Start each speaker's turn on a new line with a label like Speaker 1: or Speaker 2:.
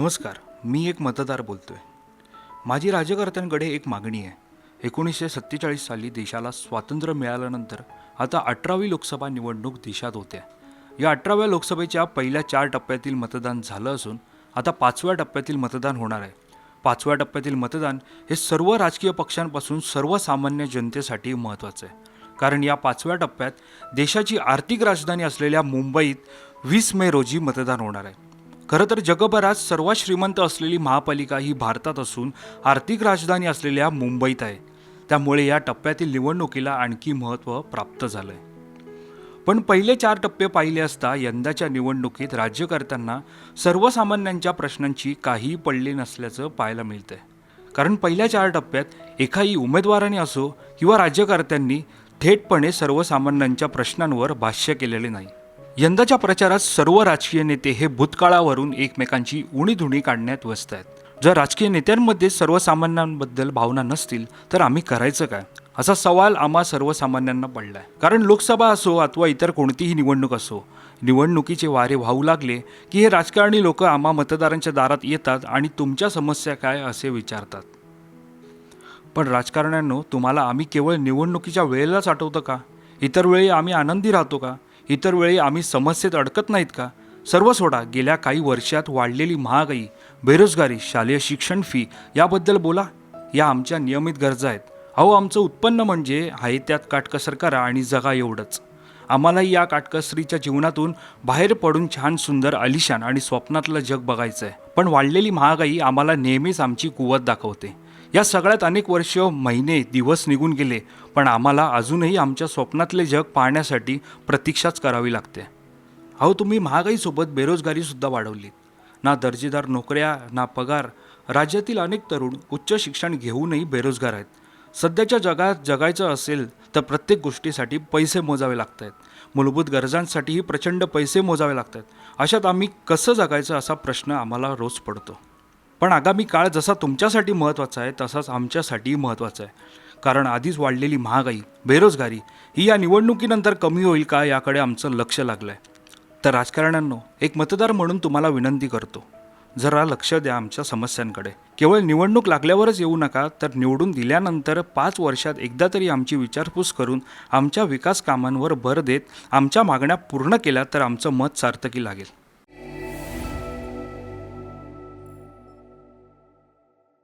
Speaker 1: नमस्कार मी एक मतदार बोलतोय. माझी राजकर्त्यांकडे एक मागणी आहे. एकोणीसशे सत्तेचाळीस साली देशाला स्वातंत्र्य मिळाल्यानंतर आता अठरावी लोकसभा निवडणूक देशात होत्या. या अठराव्या लोकसभेच्या पहिल्या चार टप्प्यातील मतदान झालं असून आता पाचव्या टप्प्यातील मतदान होणार आहे. पाचव्या टप्प्यातील मतदान हे सर्व राजकीय पक्षांपासून सर्वसामान्य जनतेसाठी महत्त्वाचं आहे. कारण या पाचव्या टप्प्यात देशाची आर्थिक राजधानी असलेल्या मुंबईत वीस मे रोजी मतदान होणार आहे. खरं तर जगभरात सर्वात श्रीमंत असलेली महापालिका ही भारतात असून आर्थिक राजधानी असलेल्या मुंबईत आहे. त्यामुळे या टप्प्यातील निवडणुकीला आणखी महत्त्व प्राप्त झालं आहे पण पहिले चार टप्पे पाहिले असता यंदाच्या निवडणुकीत राज्यकर्त्यांना सर्वसामान्यांच्या प्रश्नांची काहीही पडली नसल्याचं पाहायला मिळतंय. कारण पहिल्या चार टप्प्यात एकाही उमेदवाराने असो किंवा राज्यकर्त्यांनी थेटपणे सर्वसामान्यांच्या प्रश्नांवर भाष्य केलेले नाही. यंदाच्या प्रचारात सर्व राजकीय नेते हे भूतकाळावरून एकमेकांची उणीधुणी काढण्यात व्यस्त आहेत. जर राजकीय नेत्यांमध्ये सर्वसामान्यांबद्दल भावना नसतील तर आम्ही करायचं काय? असा सवाल आम्हा सर्वसामान्यांना पडलाय. कारण लोकसभा असो अथवा इतर कोणतीही निवडणूक असो निवडणुकीचे वारे वाहू लागले की हे राजकारणी लोक आम्हा मतदारांच्या दारात येतात आणि तुमच्या समस्या काय असे विचारतात. पण राजकारण्यांनो तुम्हाला आम्ही केवळ निवडणुकीच्या वेळेलाच आठवतं का? इतर वेळी आम्ही आनंदी राहतो का? इतर वेळी आम्ही समस्येत अडकत नाहीत का? सर्व सोडा गेल्या काही वर्षात वाढलेली महागाई बेरोजगारी शालेय शिक्षण फी याबद्दल बोला. या आमच्या नियमित गरजा आहेत. अहो आमचं उत्पन्न म्हणजे आहे त्यात काटकसर करा आणि जगा एवढंच. आम्हालाही या काटकसरीच्या जीवनातून बाहेर पडून छान सुंदर अलिशान आणि स्वप्नातलं जग बघायचं आहे पण वाढलेली महागाई आम्हाला नेहमीच आमची कुवत दाखवते. या सगळ्यात अनेक वर्ष महिने दिवस निघून गेले पण आम्हाला अजूनही आमच्या स्वप्नातले जग पाहण्यासाठी प्रतीक्षाच करावी लागते. अहो तुम्ही महागाईसोबत बेरोजगारीसुद्धा वाढवली ना दर्जेदार नोकऱ्या ना पगार. राज्यातील अनेक तरुण उच्च शिक्षण घेऊनही बेरोजगार आहेत. सध्याच्या जगात जगायचं असेल तर प्रत्येक गोष्टीसाठी पैसे मोजावे लागत आहेत मूलभूत गरजांसाठीही प्रचंड पैसे मोजावे लागत आहेत अशात आम्ही कसं जगायचं असा प्रश्न आम्हाला रोज पडतो. पण आगामी काळ जसा तुमच्यासाठी महत्त्वाचा आहे तसाच आमच्यासाठीही महत्त्वाचा आहे. कारण आधीच वाढलेली महागाई बेरोजगारी ही या निवडणुकीनंतर कमी होईल का याकडे आमचं लक्ष लागलं आहे तर राजकारण्यांनो एक मतदार म्हणून तुम्हाला विनंती करतो. जरा लक्ष द्या आमच्या समस्यांकडे. केवळ निवडणूक लागल्यावरच येऊ नका तर निवडून दिल्यानंतर पाच वर्षात एकदा तरी आमची विचारपूस करून आमच्या विकास कामांवर भर देत आमच्या मागण्या पूर्ण केल्या तर आमचं मत सार्थकी लागेल.